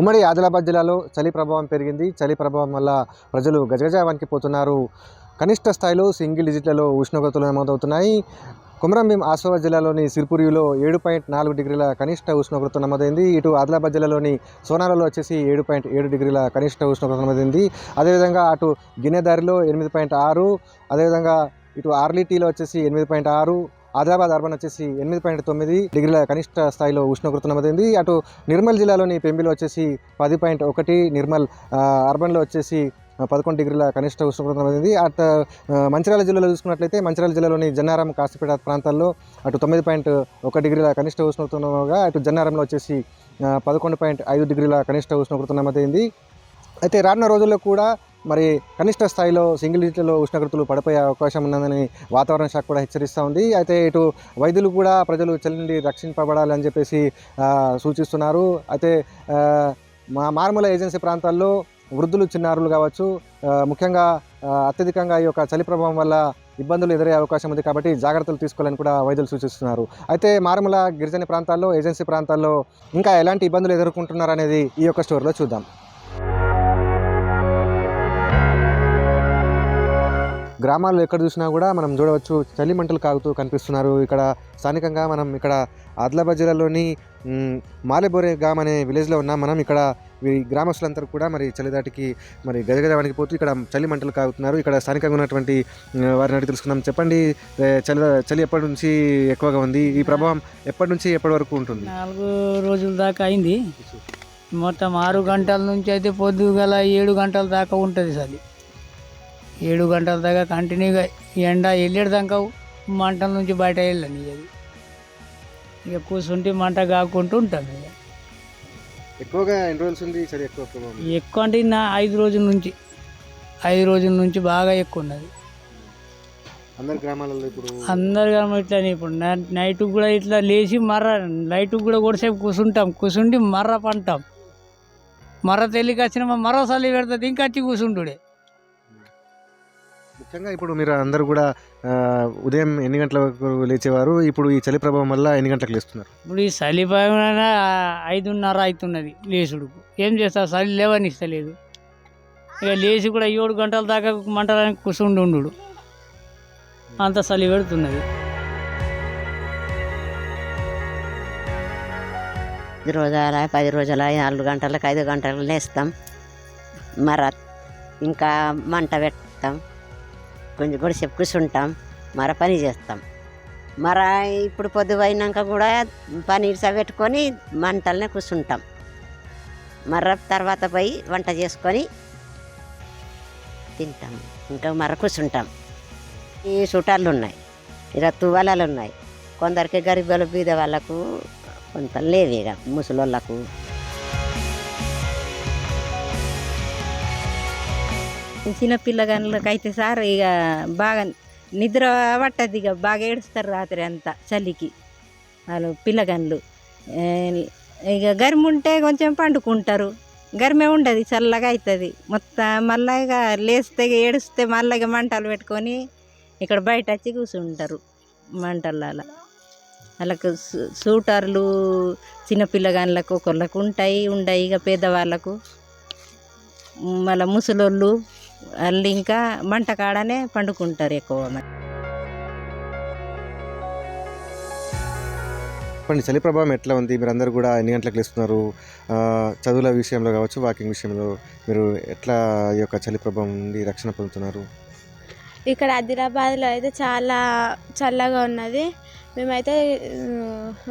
ఉమ్మడి ఆదిలాబాద్ జిల్లాలో చలి ప్రభావం పెరిగింది. చలి ప్రభావం వల్ల ప్రజలు గజగజ వణికిపోతున్నారు కనిష్ట స్థాయిలో సింగిల్ డిజిట్లలో ఉష్ణోగ్రతలు నమోదవుతున్నాయి. కొమరంభీం ఆసిఫాబాద్ జిల్లాలోని సిర్పురిలో ఏడు పాయింట్ నాలుగు డిగ్రీల కనిష్ట ఉష్ణోగ్రత నమోదైంది. ఇటు ఆదిలాబాద్ జిల్లాలోని సోనాలలో వచ్చేసి ఏడు పాయింట్ ఏడు డిగ్రీల కనిష్ట ఉష్ణోగ్రత నమోదైంది. అదేవిధంగా అటు గిన్నెదారిలో ఎనిమిది పాయింట్ ఆరు అదేవిధంగా ఇటు ఆర్లీటీలో వచ్చేసి ఎనిమిది పాయింట్ ఆరు ఆదిలాబాద్ అర్బన్ వచ్చేసి ఎనిమిది పాయింట్ తొమ్మిది డిగ్రీల కనిష్ట స్థాయిలో ఉష్ణోగ్రత నమోదైంది అటు నిర్మల్ జిల్లాలోని పెంబిలో వచ్చేసి పది పాయింట్ ఒకటి నిర్మల్ అర్బన్లో వచ్చేసి పదకొండు డిగ్రీల కనిష్ట ఉష్ణోగ్రత నమోదైంది అటు మంచిర్యాల జిల్లాలో చూసుకున్నట్లయితే మంచిర్యాల జిల్లాలోని జన్నారం కాసిపేట ప్రాంతాల్లో అటు తొమ్మిది పాయింట్ ఒక డిగ్రీల కనిష్ట ఉష్ణోగ్రత అటు జన్నారంలో వచ్చేసి పదకొండు పాయింట్ ఐదు డిగ్రీల కనిష్ట ఉష్ణోగ్రత నమోదైంది అయితే రానున్న రోజుల్లో కూడా మరి కనిష్ట స్థాయిలో సింగిల్ డిజిట్లో ఉష్ణోగ్రతలు పడిపోయే అవకాశం ఉన్నదని వాతావరణ శాఖ కూడా హెచ్చరిస్తూ ఉంది. అయితే ఇటు వైద్యులు కూడా ప్రజలు చలి నుండి రక్షింపబడాలని చెప్పేసి సూచిస్తున్నారు. అయితే మా మారుమూల ఏజెన్సీ ప్రాంతాల్లో వృద్ధులు చిన్నారులు కావచ్చు ముఖ్యంగా అత్యధికంగా ఈ యొక్క చలి ప్రభావం వల్ల ఇబ్బందులు ఎదురయ్యే అవకాశం ఉంది కాబట్టి జాగ్రత్తలు తీసుకోవాలని కూడా వైద్యులు సూచిస్తున్నారు. అయితే మారుమూల గిరిజన ప్రాంతాల్లో ఏజెన్సీ ప్రాంతాల్లో ఇంకా ఎలాంటి ఇబ్బందులు ఎదుర్కొంటున్నారు అనేది ఈ యొక్క స్టోరీలో చూద్దాం. గ్రామాల్లో ఎక్కడ చూసినా కూడా మనం చూడవచ్చు. చలి మంటలు కాగుతూ కనిపిస్తున్నారు. ఇక్కడ స్థానికంగా మనం ఇక్కడ ఆదిలాబాద్ జిల్లాలోని మాలేబోరే గ్రామ్ అనే విలేజ్లో ఉన్నాం. మనం ఇక్కడ ఈ గ్రామస్తులందరూ కూడా మరి చలిదాటికి మరి గజగజ వణికిపోతూ ఇక్కడ చలి మంటలు కాగుతున్నారు. ఇక్కడ స్థానికంగా ఉన్నటువంటి వారిని అడిగి తెలుసుకుందాం. చెప్పండి చలి చలి ఎప్పటి నుంచి ఎక్కువగా ఉంది? ఈ ప్రభావం ఎప్పటి నుంచి ఎప్పటి వరకు ఉంటుంది? నాలుగు రోజుల దాకా అయింది. మొత్తం ఆరు గంటల నుంచి అయితే పొద్దుగల ఏడు గంటల దాకా ఉంటుంది చలి. ఏడు గంటల దాకా కంటిన్యూగా ఎండ వెళ్ళేడు దాకా మంటల నుంచి బయట వెళ్ళని అది. ఇక కూర్చుంటే మంట కాకుంటూ ఉంటాం ఇక. ఎక్కువగా ఎన్ని రోజులు ఉంది ఎక్కువ అంటే నా ఐదు రోజుల నుంచి. ఐదు రోజుల నుంచి బాగా ఎక్కువ ఉన్నది. అందరి గ్రామాలలో ఇప్పుడు అందరు కానీ ఇట్లానే ఇప్పుడు. నైట్ కూడా ఇట్లా లేచి మర్ర లైట్ కూడా కొద్దిసేపు కూర్చుంటాం. కూర్చుండి మర్ర పంటాం. మర్ర తెలియక వచ్చిన మరో చలి పెడుతుంది ఇంకా వచ్చి కూర్చుంటుడే. ముఖ్యంగా ఇప్పుడు మీరు అందరూ కూడా ఉదయం ఎన్ని గంటల వరకు లేచేవారు? ఇప్పుడు ఈ చలి ప్రభావం వల్ల ఎన్ని గంటలకు లేస్తున్నారు? ఇప్పుడు ఈ చలి భయం ఐదున్నర అవుతున్నది లేచుడుకు ఏం చేస్తా చలి లేవనిస్తలేదు. ఇక లేచి కూడా ఏడు గంటల దాకా మంటడానికి కూర్చుండి ఉండు అంత చలి పెడుతున్నది. ఐదు రోజుల పది రోజుల నాలుగు గంటలకు ఐదు గంటలకు లేస్తాం. మర ఇంకా మంట పెడతాం కొంచెం కూడా సేపు కూర్చుంటాం మర పని చేస్తాం. మర ఇప్పుడు పొద్దుపోయినాక కూడా పని పెట్టుకొని మంటలనే కూర్చుంటాం మర్ర తర్వాత పోయి వంట చేసుకొని తింటాం. ఇంకా మర కూర్చుంటాం ఈ చుట్టాలు ఉన్నాయి ఇక తువాలాలు ఉన్నాయి కొందరికి గరీబుల బీద వాళ్ళకు కొంత లేదు ఇక ముసలోళ్ళకు. చిన్న పిల్లగాళ్ళకైతే అయితే సార్ ఇక బాగా నిద్ర పట్టదు ఇక బాగా ఏడుస్తారు రాత్రి అంతా చలికి. వాళ్ళు పిల్లగాళ్ళు. ఇక గర్మి ఉంటే కొంచెం పండుకుంటారు. గర్మే ఉండదు చల్లగా అవుతుంది మొత్తం మళ్ళీ ఇక లేస్తే ఏడుస్తే మళ్ళీ ఇక మంటలు పెట్టుకొని ఇక్కడ బయట వచ్చి కూర్చుంటారు మంటలలో వాళ్ళకు సూటర్లు చిన్నపిల్లగాళ్ళకు ఒకళ్ళకు ఉంటాయి ఉండయి ఇక పేదవాళ్ళకు. మళ్ళీ ముసలోళ్ళు వాళ్ళు ఇంకా మంట కాడనే పండుకుంటారు ఎక్కువ మంది. చెప్పండి చలి ప్రభావం ఎట్లా ఉంది? మీరు అందరూ కూడా ఎన్ని గంటలకు లేస్తున్నారు? చదువుల విషయంలో కావచ్చు వాకింగ్ విషయంలో మీరు ఎట్లా ఈ యొక్క చలి ప్రభావం నుండి రక్షణ పొందుతున్నారు? ఇక్కడ ఆదిలాబాద్లో అయితే చాలా చల్లగా ఉన్నది. మేమైతే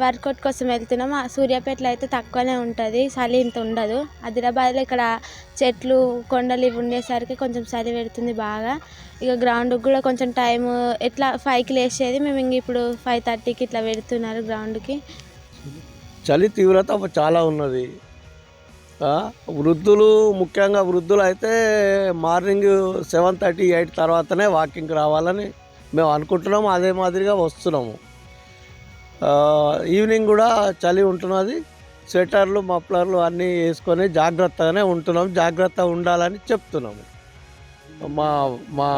వర్కౌట్ కోసం వెళ్తున్నాం. ఆ సూర్యాపేటలో అయితే తక్కువనే ఉంటుంది. చలి ఇంత ఉండదు. ఆదిలాబాద్లో ఇక్కడ చెట్లు కొండలు ఇవి ఉండేసరికి కొంచెం చలి పెడుతుంది బాగా. ఇక గ్రౌండ్కి కూడా కొంచెం టైం ఎట్లా ఫైవ్కి లేచేది? మేము ఇంక ఇప్పుడు ఫైవ్ థర్టీకి ఇట్లా పెడుతున్నారు గ్రౌండ్కి చలి తీవ్రత చాలా ఉన్నది. వృద్ధులు ముఖ్యంగా వృద్ధులు అయితే మార్నింగ్ సెవెన్ థర్టీ ఎయిట్ తర్వాతనే వాకింగ్కి రావాలని మేము అనుకుంటున్నాము. అదే మాదిరిగా వస్తున్నాము. ఈవినింగ్ కూడా చలి ఉంటున్నది. స్వెటర్లు మఫ్లర్లు అన్నీ వేసుకొని జాగ్రత్తగానే ఉంటున్నాం. జాగ్రత్త ఉండాలని చెప్తున్నాము మా మా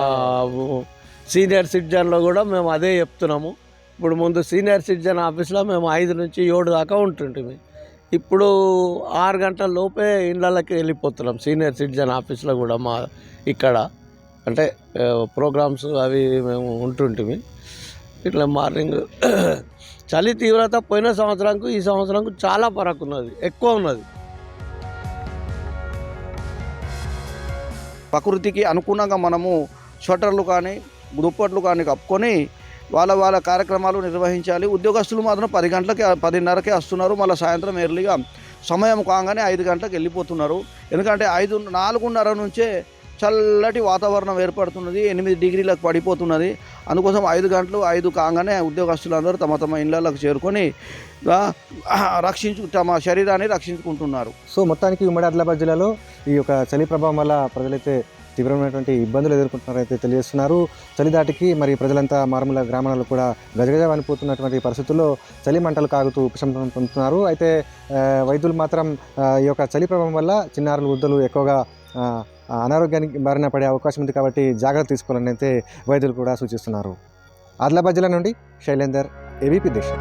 సీనియర్ సిటిజన్లో కూడా మేము అదే చెప్తున్నాము. ఇప్పుడు ముందు సీనియర్ సిటిజన్ ఆఫీస్లో మేము ఐదు నుంచి ఏడు దాకా ఉంటుంటిమి. ఇప్పుడు ఆరు గంటల లోపే ఇళ్ళకి వెళ్ళిపోతున్నాం సీనియర్ సిటిజన్ ఆఫీస్లో కూడా మా ఇక్కడ. అంటే ప్రోగ్రామ్స్ అవి మేము ఉంటుంటిమి. ఇట్లా మార్నింగ్ చలి తీవ్రత పోయిన సంవత్సరంకు ఈ సంవత్సరంకు చాలా ఫరక్ ఉన్నది ఎక్కువ ఉన్నది. ప్రకృతికి అనుగుణంగా మనము స్వెటర్లు కానీ దుప్పట్లు కానీ కప్పుకొని వాళ్ళ వాళ్ళ కార్యక్రమాలు నిర్వహించాలి. ఉద్యోగస్తులు మాత్రం పది గంటలకి పదిన్నరకే వస్తున్నారు. మళ్ళీ సాయంత్రం ఎర్లీగా సమయం కాగానే ఐదు గంటలకు వెళ్ళిపోతున్నారు. ఎందుకంటే ఐదు నాలుగున్నర నుంచే చల్లటి వాతావరణం ఏర్పడుతున్నది. ఎనిమిది డిగ్రీలకు పడిపోతున్నది. అందుకోసం ఐదు గంటలు ఐదు కాగానే ఉద్యోగస్తులందరూ తమ తమ ఇళ్ళకు చేరుకొని రక్షించు తమ శరీరాన్ని రక్షించుకుంటున్నారు. సో మొత్తానికి ఉమ్మడి ఆదిలాబాద్ జిల్లాలో ఈ యొక్క చలి ప్రభావం వల్ల ప్రజలైతే తీవ్రమైనటువంటి ఇబ్బందులు ఎదుర్కొంటున్నారైతే తెలియజేస్తున్నారు. చలి దాటికి మరి ప్రజలంతా మారుమూల గ్రామాలలో కూడా గజగజ వణిపోతున్నటువంటి పరిస్థితుల్లో చలి మంటలు కాగుతూ ఉపశమనం పొందుతున్నారు. అయితే వైద్యులు మాత్రం ఈ యొక్క చలి ప్రభావం వల్ల చిన్నారులు వృద్ధులు ఎక్కువగా అనారోగ్యానికి బారిన పడే అవకాశం ఉంది కాబట్టి జాగ్రత్త తీసుకోవాలని అయితే వైద్యులు కూడా సూచిస్తున్నారు. ఆదిలాబాద్ జిల్లా నుండి శైలేందర్ ఏబీపీ దేశం.